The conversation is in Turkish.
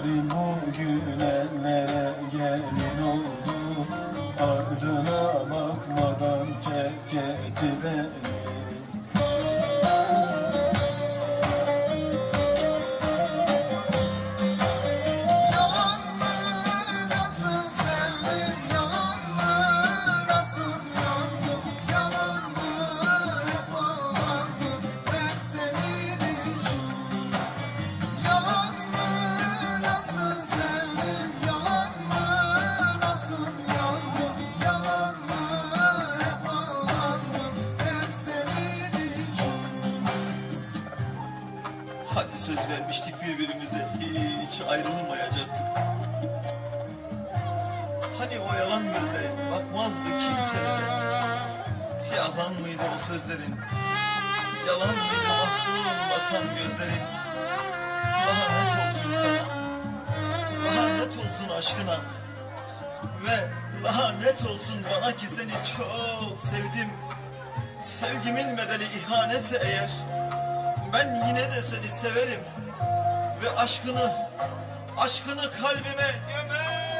Yarim o gün gelin oldu. Ardına bakmadan terk etti söz vermiştik birbirimize. Hiç ayrılmayacaktık. Hani o yalan gözlerin bakmazdı kimselere. Yalan mıydı o sözlerin? Yalan mıydı mahzun bakan gözlerin? Lanet olsun sana. Lanet olsun aşkına. Ve lanet olsun bana ki seni çok sevdim. Sevgimin bedeli ihanetse eğer... Ben yine de seni severim ve aşkını, aşkını kalbime gömer.